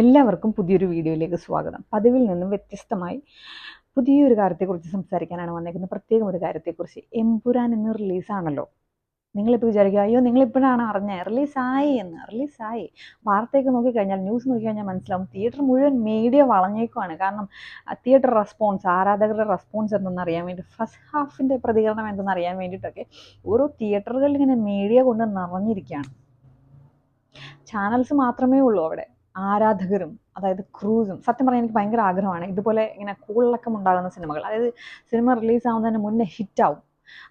എല്ലാവർക്കും പുതിയൊരു വീഡിയോയിലേക്ക് സ്വാഗതം. പതിവിൽ നിന്നും വ്യത്യസ്തമായി പുതിയൊരു കാര്യത്തെക്കുറിച്ച് സംസാരിക്കാനാണ് വന്നേക്കുന്നത് പ്രത്യേകം ഒരു കാര്യത്തെക്കുറിച്ച് എമ്പുരാൻ ഇന്ന് റിലീസാണല്ലോ നിങ്ങളിപ്പോൾ വിചാരിക്കുക അയ്യോ നിങ്ങളിപ്പോഴാണ് അറിഞ്ഞത് റിലീസായി എന്ന് റിലീസായി വാർത്തയൊക്കെ നോക്കിക്കഴിഞ്ഞാൽ ന്യൂസ് നോക്കിക്കഴിഞ്ഞാൽ മനസ്സിലാവും തിയേറ്റർ മുഴുവൻ മീഡിയ വളഞ്ഞേക്കുവാണ്. കാരണം തിയേറ്റർ റെസ്പോൺസ് ആരാധകരുടെ റെസ്പോൺസ് എന്തെന്നറിയാൻ വേണ്ടി ഫസ്റ്റ് ഹാഫിന്റെ പ്രതികരണം എന്തെന്ന് അറിയാൻ വേണ്ടിയിട്ടൊക്കെ ഓരോ തിയേറ്ററുകളിൽ ഇങ്ങനെ മീഡിയ കൊണ്ട് നിറഞ്ഞിരിക്കുകയാണ്. ചാനൽസ് മാത്രമേ ഉള്ളൂ അവിടെ. ആരാധകരും അതായത് ക്രൂസും സത്യം പറഞ്ഞാൽ എനിക്ക് ഭയങ്കര ആഗ്രഹമാണ്. ഇതുപോലെ ഇങ്ങനെ കൂളിളക്കം ഉണ്ടാകുന്ന സിനിമകൾ. അതായത് സിനിമ റിലീസ് ആവുന്നതിന് മുന്നേ ഹിറ്റാവും.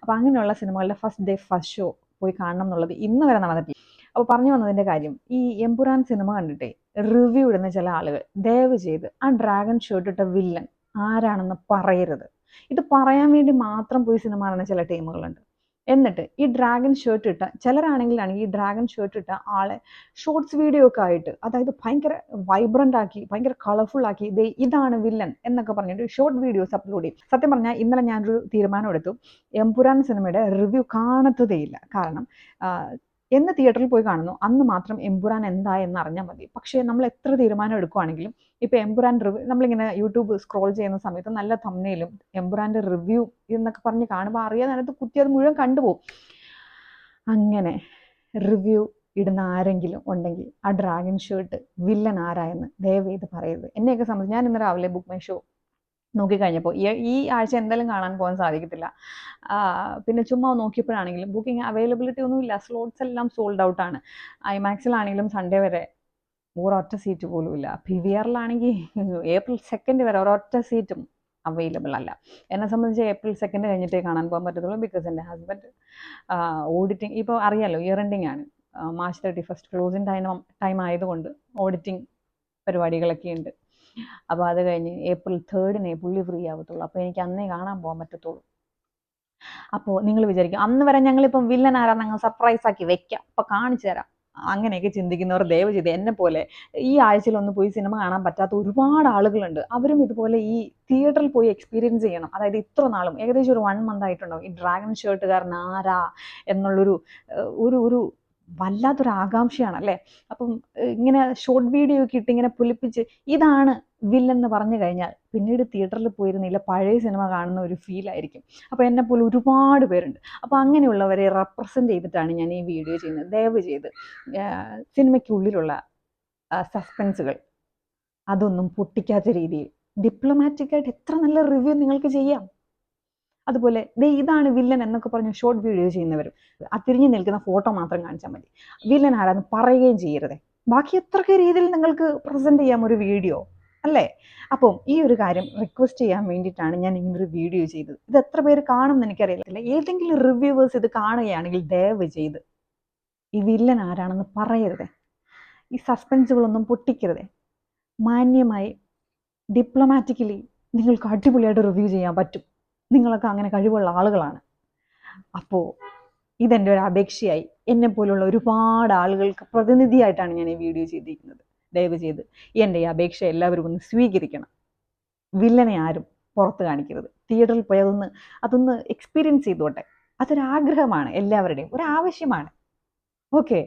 അപ്പോൾ അങ്ങനെയുള്ള സിനിമകളുടെ ഫസ്റ്റ് ഡേ ഫസ്റ്റ് ഷോ പോയി കാണണം എന്നുള്ളത് ഇന്ന് വരെ നടന്നിട്ടില്ല. അപ്പോൾ പറഞ്ഞു വന്നതിന്റെ കാര്യം ഈ എമ്പുരാൻ സിനിമ കണ്ടിട്ടേ റിവ്യൂ ഇടുന്ന ചില ആളുകൾ ദയവ് ചെയ്ത് ആ ഡ്രാഗൺ ഷർട്ട് ഇട്ട വില്ലൻ ആരാണെന്ന് പറയരുത്. ഇത് പറയാൻ വേണ്ടി മാത്രം പോയി സിനിമ കാണുന്ന ചില ടീമുകളുണ്ട് എന്നിട്ട് ഈ ഡ്രാഗൺ ഷർട്ട് ഇട്ട ചിലരാണെങ്കിലാണെങ്കിൽ ഈ ഡ്രാഗൺ ഷർട്ട് ഇട്ട ആളെ ഷോർട്സ് വീഡിയോ ഒക്കെ ആയിട്ട് അതായത് ഭയങ്കര വൈബ്രന്റ് ആക്കി ഭയങ്കര കളർഫുൾ ആക്കി ദേ ഇതാണ് വില്ലൻ എന്നൊക്കെ പറഞ്ഞിട്ട് ഷോർട്ട് വീഡിയോസ് അപ്ലോഡ് ചെയ്യും. സത്യം പറഞ്ഞാൽ ഇന്നലെ ഞാനൊരു തീരുമാനം എടുത്തു എംപുരാൻ സിനിമയുടെ റിവ്യൂ കാണത്തതേയില്ല. കാരണം എന്ന് തിയേറ്ററിൽ പോയി കാണുന്നു. അന്ന് മാത്രം എംപുരാൻ എന്താ എന്ന് അറിഞ്ഞാൽ മതി. പക്ഷേ നമ്മൾ എത്ര തീരുമാനം എടുക്കുവാണെങ്കിലും ഇപ്പോൾ എംപുരാൻ റിവ്യൂ നമ്മളിങ്ങനെ യൂട്യൂബ് സ്ക്രോൾ ചെയ്യുന്ന സമയത്ത് നല്ല തമ്മയിലും എംപുരാന്റെ റിവ്യൂ എന്നൊക്കെ പറഞ്ഞ് കാണുമ്പോൾ അറിയാതെ അതിനകത്ത് കുത്തി അത് മുഴുവൻ കണ്ടുപോകും അങ്ങനെ റിവ്യൂ ഇടുന്ന ആരെങ്കിലും ഉണ്ടെങ്കിൽ ആ ഡ്രാഗൺ ഷർട്ട് വില്ലൻ ആരായെന്ന് ദയവേത് പറയരുത്. എന്നെയൊക്കെ സംബന്ധിച്ച് ഞാൻ ഇന്ന് രാവിലെ ബുക്ക് മൈ ഷോ നോക്കിക്കഴിഞ്ഞപ്പോൾ ഈ ഈ ആഴ്ച എന്തായാലും കാണാൻ പോകാൻ സാധിക്കത്തില്ല. പിന്നെ ചുമ്മാ നോക്കിയപ്പോഴാണെങ്കിലും ബുക്കിംഗ് അവൈലബിലിറ്റി ഒന്നുമില്ല സ്ലോട്ട്സ് എല്ലാം സോൾഡ് ഔട്ടാണ് ഐമാക്സിലാണെങ്കിലും സൺഡേ വരെ ഒരൊറ്റ സീറ്റ് പോലും ഇല്ല. പി വി ആറിലാണെങ്കിൽ ഏപ്രിൽ സെക്കൻഡ് വരെ ഒരൊറ്റ സീറ്റും അവൈലബിൾ അല്ല. എന്നെ സംബന്ധിച്ച് ഏപ്രിൽ സെക്കൻഡ് കഴിഞ്ഞിട്ടേ കാണാൻ പോകാൻ പറ്റത്തുള്ളൂ ബിക്കോസ് എന്റെ ഹസ്ബൻഡ് ഓഡിറ്റിംഗ് ഇപ്പോൾ അറിയാലോ ഇയർ എൻഡിങ് ആണ്. March thirty first closing time time ആയതുകൊണ്ട് ഓഡിറ്റിംഗ് പരിപാടികളൊക്കെ ഉണ്ട് അപ്പോൾ അത് കഴിഞ്ഞ് ഏപ്രിൽ തേർഡിനെ പുള്ളി ഫ്രീ ആവത്തുള്ളൂ. അപ്പോൾ എനിക്ക് അന്നേ കാണാൻ പോകാൻ പറ്റത്തുള്ളൂ. അപ്പോൾ നിങ്ങൾ വിചാരിക്കും അന്ന് വരെ ഞങ്ങളിപ്പം വില്ലൻ ആരാ ഞങ്ങൾ സർപ്രൈസ് ആക്കി വെക്കാം. അപ്പോൾ കാണിച്ചു തരാം. അങ്ങനെയൊക്കെ ചിന്തിക്കുന്നവർ ദയവ് ചെയ്ത് എന്നെ പോലെ ഈ ആഴ്ചയിലൊന്ന് പോയി സിനിമ കാണാൻ പറ്റാത്ത ഒരുപാട് ആളുകളുണ്ട്. അവരും ഇതുപോലെ ഈ തിയേറ്ററിൽ പോയി എക്സ്പീരിയൻസ് ചെയ്യണം. അതായത് ഇത്ര നാളും ഏകദേശം ഒരു വൺ മന്ത് ആയിട്ടുണ്ടാവും. ഈ ഡ്രാഗൺ ഷർട്ടുകാരൻ ആരാ? എന്നുള്ളൊരു ഒരു ഒരു വല്ലാത്തൊരു ആകാംക്ഷയാണ് അല്ലേ അപ്പം ഇങ്ങനെ ഷോർട്ട് വീഡിയോ ഒക്കെ ഇട്ട് ഇങ്ങനെ പുലിപ്പിച്ച് ഇതാണ് വില്ലെന്ന് പറഞ്ഞു കഴിഞ്ഞാൽ പിന്നീട് തിയേറ്ററിൽ പോയിരുന്നില്ല പഴയ സിനിമ കാണുന്ന ഒരു ഫീൽ ആയിരിക്കും. അപ്പോൾ എന്നെ പോലെ ഒരുപാട് പേരുണ്ട്. അപ്പോൾ അങ്ങനെയുള്ളവരെ റെപ്രസെന്റ് ചെയ്തിട്ടാണ് ഞാൻ ഈ വീഡിയോ ചെയ്യുന്നത്. ദയവ് ചെയ്ത് സിനിമയ്ക്കുള്ളിലുള്ള സസ്പെൻസുകൾ അതൊന്നും പൊട്ടിക്കാത്ത രീതിയിൽ ഡിപ്ലോമാറ്റിക്കായിട്ട് എത്ര നല്ല റിവ്യൂ നിങ്ങൾക്ക് ചെയ്യാം. അതുപോലെ ദേ ഇതാണ് വില്ലൻ എന്നൊക്കെ പറഞ്ഞ് ഷോർട്ട് വീഡിയോ ചെയ്യുന്നവരും. ആ തിരിഞ്ഞു നിൽക്കുന്ന ഫോട്ടോ മാത്രം കാണിച്ചാൽ മതി. വില്ലൻ ആരാന്ന് പറയുകയും ചെയ്യരുതേ. ബാക്കി എത്രയൊക്കെ രീതിയിൽ നിങ്ങൾക്ക് പ്രസന്റ് ചെയ്യാം ഒരു വീഡിയോ അല്ലേ? അപ്പം ഈ ഒരു കാര്യം റിക്വസ്റ്റ് ചെയ്യാൻ വേണ്ടിയിട്ടാണ് ഞാൻ ഇങ്ങനൊരു വീഡിയോ ചെയ്തത്. ഇത് എത്ര പേര് കാണും എന്ന് എനിക്കറിയില്ല ഏതെങ്കിലും റിവ്യൂവേഴ്സ് ഇത് കാണുകയാണെങ്കിൽ ദയവ് ചെയ്ത് ഈ വില്ലൻ ആരാണെന്ന് പറയരുതേ. ഈ സസ്പെൻസുകളൊന്നും പൊട്ടിക്കരുതേ. മാന്യമായി ഡിപ്ലോമാറ്റിക്കലി നിങ്ങൾക്ക് അടിപൊളിയായിട്ട് റിവ്യൂ ചെയ്യാൻ പറ്റും. നിങ്ങളൊക്കെ അങ്ങനെ കഴിവുള്ള ആളുകളാണ്. അപ്പോൾ ഇതെന്റെ ഒരു അപേക്ഷയായി. എന്നെ പോലുള്ള ഒരുപാട് ആളുകൾക്ക് പ്രതിനിധിയായിട്ടാണ് ഞാൻ ഈ വീഡിയോ ചെയ്തിരിക്കുന്നത്. ദയവ് ചെയ്ത് എന്റെ ഈ അപേക്ഷ എല്ലാവരും ഒന്ന് സ്വീകരിക്കണം. വില്ലനെ ആരും പുറത്ത് കാണിക്കരുത്. തിയേറ്ററിൽ പോയി അതൊന്ന് അതൊന്ന് എക്സ്പീരിയൻസ് ചെയ്തോട്ടെ. അതൊരാഗ്രഹമാണ് എല്ലാവരുടെയും. ഒരു ആവശ്യമാണ് ഓക്കെ